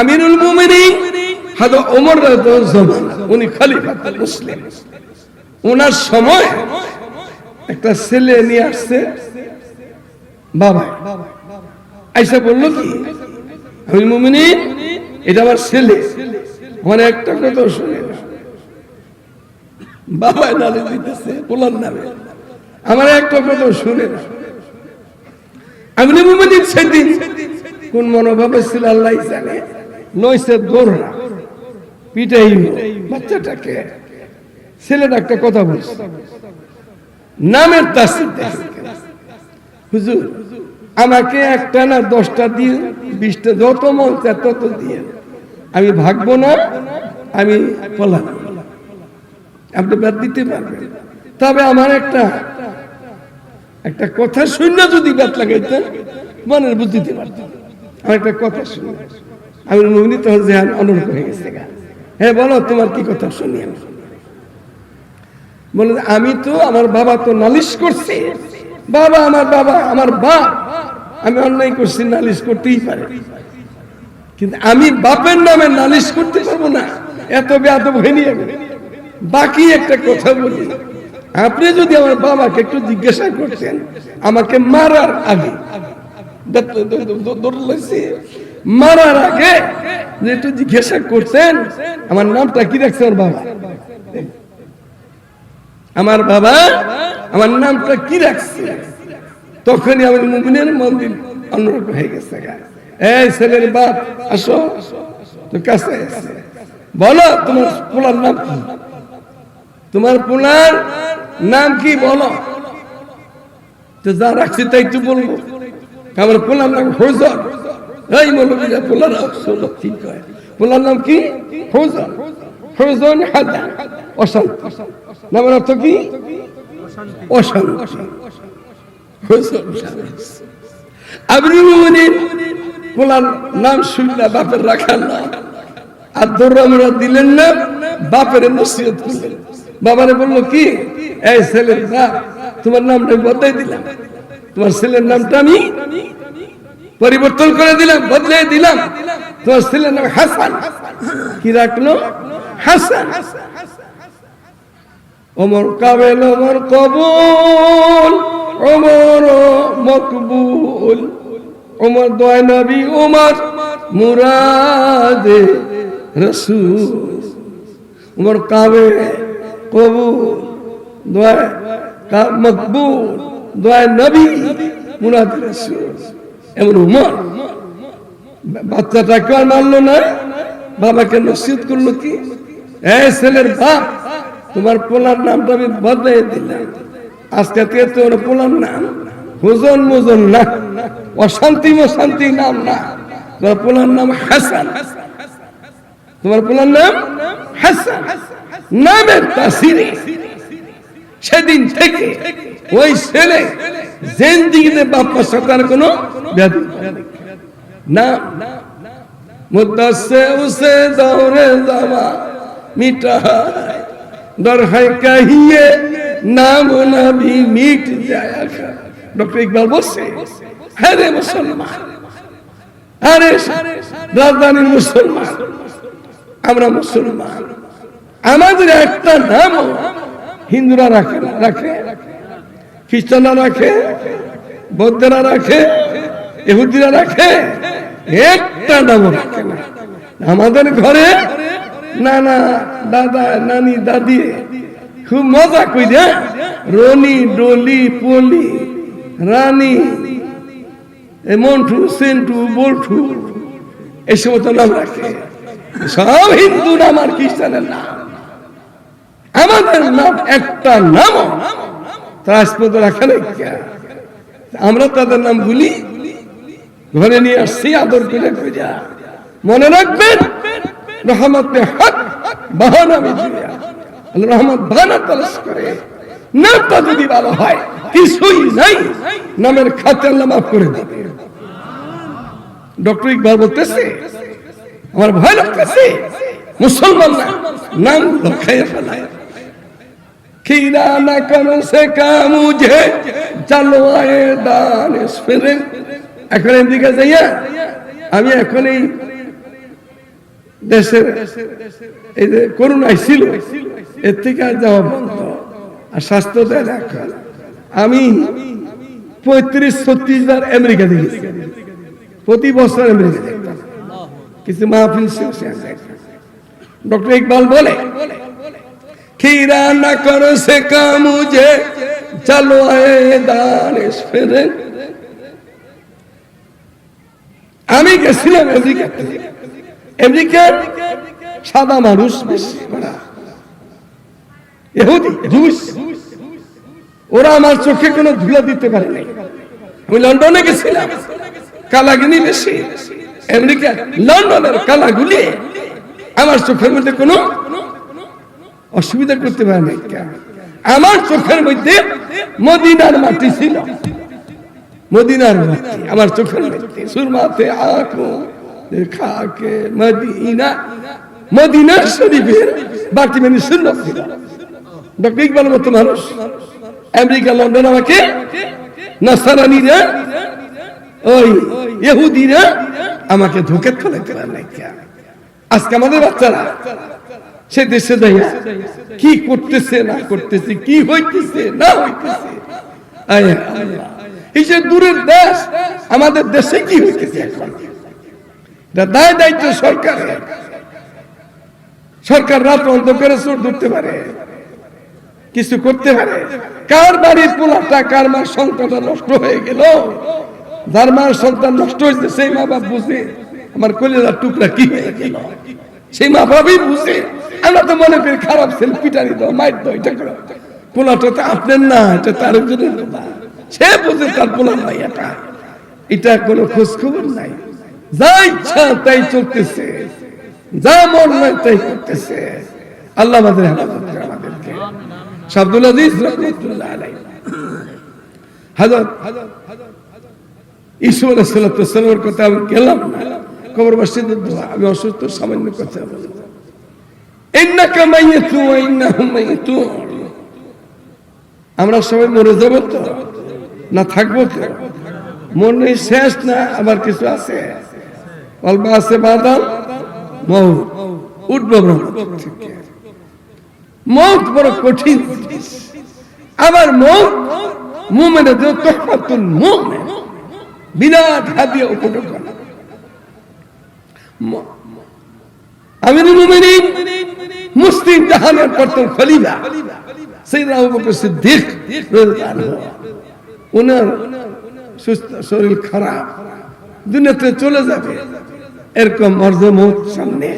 আমিরুল মুমিনিন হাদা ওমর রাদিয়াল্লাহু উনি খলিফা মুসলিম। ওনার সময় একটা ছেলে নিয়ে আসছে, বাবা। আইসা বলল কি আমি মুমিনিন, এটা আমার ছেলে। আমার একটা কথা শুনে। বাবা নালে দিতেছে, বলার নামে। আমার একটা কথা শুনে আমি মুমিনিন সেদিন কোন মনোভাবে ছিল আল্লাহ জানে। নইছে পিটাই বাচ্চাটাকে ছেলেটা একটা কথা বলছে। নামের হুজুর, আমাকে একটা না দশটা দিয়ে বিশটা যত মন চায় তত দিয়ে। আমি ভাগবো না, আমি পলাম আপনি বাদ দিতে পারবেন। তবে আমার একটা একটা কথা শূন্য যদি বাদ লাগাইতেন, মনের দিতে পারতাম আমার একটা কথা শুনে। আমি মমিনী তখন জেহান অনুরোধ হয়ে গেছে হ্যাঁ বলো, তোমার কি কথা শুনি আমি? বলে আমি তো আমার বাবা তো নালিশ করছে। বাবা আমার বাবা, আমার বাপ আমি অন্যায় করছি, নালিশ করতেই পারে। কিন্তু আমি বাপের নামে নালিশ করতে পারব না। এত বেয়াদব হয়নি আমি বাকি একটা কথা বলি। আপনি যদি আমার বাবাকে একটু জিজ্ঞাসা করতেন, আমাকে মারার আগে মারার আগে একটু জিজ্ঞাসা করতেন, আমার নামটা কি রাখছে আমার বাবা? আমার বাবা, আমার নামটা কি রাখছে? তখনই আমার মুমিনের মন্দির অন্যরকম হয়ে গেছে এই ছেলের বাপ, আসো। তো কাছে বলো, তোমার পোলার নাম কি? তোমার পোলার নাম কি বলো? তো যা রাখছি তাই একটু বলব। আমার পোলার নাম ফৌজন এই মৌলবীরা পোলার শোনো ঠিক হয় পোলার নাম কি? ফৌজন। ফৌজন হাজা অশান্ত। নামের অর্থ কি? অশান্তি। আবরুল মুমিনিন। পোলার নাম শুনলা বাপের রাখার না আর দৌড় দিলেন না, বাপের নসিহত করলেন। বাবারে বলল, কি? এই ছেলের বাপ তোমার নামটা বদলাই দিলাম। তোমার ছেলের নামটা আমি পরিবর্তন করে দিলাম, বদলে দিলাম। তোমার ছেলের নাম হাসান। কি রাখল? হাসান। ওমর কাবেল, ওমর কবুল, ওমর মকবুল, ওমর দয় নবী, ওমর মুরাদে রসুল। ওমর কাবে কবুল, দয় মকবুল, দয় নবী, মুরাদ রসুল। এমন উমর। বাচ্চাটাকে আর মানলো না। বাবাকে নসিহত করল কি? এই ছেলের বাপ, তোমার পোলার নামটা আমি বদলাই দিলাম। আজকে থেকে তোর পোলার নাম হুজন মুজন না, অশান্তি মশান্তি নাম না। তোমার পোলার নাম হাসান। তোমার পোলার নাম হাসান। নামের তাসিরে। সেদিন থেকে ওই ছেলে জিন্দিগিতে বাপ সাথে কোন ব্যাধি না, মুদাসে উসে দৌড়ে জামা মিটা দর হয় কাহিয়ে নাম নাবি মিট যায় ডক্টর ইকবাল বলছে হ্যাঁ মুসলমান হ্যাঁ আরে রাজধানীর মুসলমান, আমরা মুসলমান। আমাদের একটা নাম হিন্দুরা রাখে রাখে খ্রিস্টানরা রাখে, বৌদ্ধরা রাখে, ইহুদিরা রাখে, একটা নাম রাখে না। আমাদের ঘরে নানা দাদা, নানি, দাদি, খুব মজা কই দে রনি, ডলি, পলি, রানী মন্টু, সেন্টু, বল্টু, এই সমস্ত নাম রাখে। সব হিন্দু নাম আর খ্রিস্টানের নাম। আমাদের নাম একটা নাম ত্রাসপদ রাখা নাই আমরা তাদের নাম ভুলি। ঘরে নিয়ে আসছি, আদর করে মনে রাখবেন, রহমতে হক, বাহানা বিজুয়া রহমত বাহানা তলস করে। নামটা যদি ভালো হয়, কিছুই নাই, নামের খাতে আল্লাহ মাফ করে দেবে। ডক্টর ইকবাল বলতেছে, আমার ভয় লাগতেছে মুসলমান না নাম লক্ষায় ফেলায়। खीरा न कर सका मुझे চলওয়ায়ে দান ফিরে এখন এদিকে যাইয়া আমি এখন এই দেশের এই যে করোনায় ছিল এর থেকে আর যাওয়া বন্ধ আর স্বাস্থ্য দেয় না এখন। আমি পঁয়ত্রিশ ছত্রিশ বার আমেরিকা দেখেছি প্রতি বছর আমেরিকা দেখতাম কিছু মাহফিল ডক্টর ইকবাল বলে खीरा न करो से काम मुझे चलो आए दानिश फिरे আমি গেছিলাম আমেরিকাতে আমেরিকার সাদা মানুষ বেশি ওরা ইহুদি জুস ওরা আমার চোখে কোনো ধুলা দিতে পারে নাই আমি লন্ডনে গেছিলাম কালাগিনি বেশি আমেরিকা লন্ডনের কালাগুলি আমার চোখের মধ্যে কোনো অসুবিধা করতে পারে নাই। আমার চোখের মধ্যে মদিনার মাটি ছিল। মদিনার মাটি, আমার চোখের মধ্যে। সুরমাতে আঁকো খাকে মদিনা। মদিনা শরীফের বাটি মানে শূন্য ছিল। ডক্টর ইকবাল মতো মানুষ। আমেরিকা, লন্ডন আমাকে, নাসারানিরা, ওই ইহুদিরা আমাকে ধোকে ফেলাইতে নাই। আজকে আমাদের বাচ্চারা সে দেশে যাইয়া কি করতেছে, না করতেছে, কি হইতেছে, না হইতেছে? এই যে দূরের দেশ, আমাদের দেশে কি হইতেছে দায় দায়িত্ব সরকারের। সরকার রাত অন্ধকারে চোর ধরতে পারে, কিছু করতে পারে। কার বাড়ির পোলাটা, কার মার সন্তানটা নষ্ট হয়ে গেল? যার মার সন্তান নষ্ট হয়েছে সেই মা বাপ বুঝে, আমার কলেজার টুকরা কি হয়ে গেল? সেই মা বাবই বুঝে। আমরা তো মনে করি খারাপ ছেলে, পিটানি দাও মাইর দাও এটা করো। পোলাটা তো আপনার না, এটা তার পোলা সে বুঝে তার পোলা নাই এটা। এটা কোনো খোঁজ খবর নাই। যা ইচ্ছা তাই চলতেছে। যা মন নাই তাই করতেছে। আল্লাহ আমাদের হেফাজত করে আমাদেরকে। শাব্দুল আজিজ রহমতুল্লাহ আলাইহি। হযরত ঈশ্বর সাল্লামের কথা আমি গেলাম কবর মসজিদের দোয়া, আমি অসুস্থ, সামান্য কথা বলব আমরা সবাই মরে যাব তো? না থাকব তো? মনে শেষ না? আবার কিছু আছে? অল্প আছে বাদাম মৌ উঠবো মৌত বড় কঠিন আবার মৌত মুমেনের জন্য তোহফাতুল মুমিন। বিরাট মুসলিম জাহানের প্রথম খলিফা সাইয়েদনা আবু বকর সিদ্দিক। ওনার সুস্থ শরীর খারাপ, দুনিয়াতে চলে যাবে, এরকম মর্জ মৌত সামনে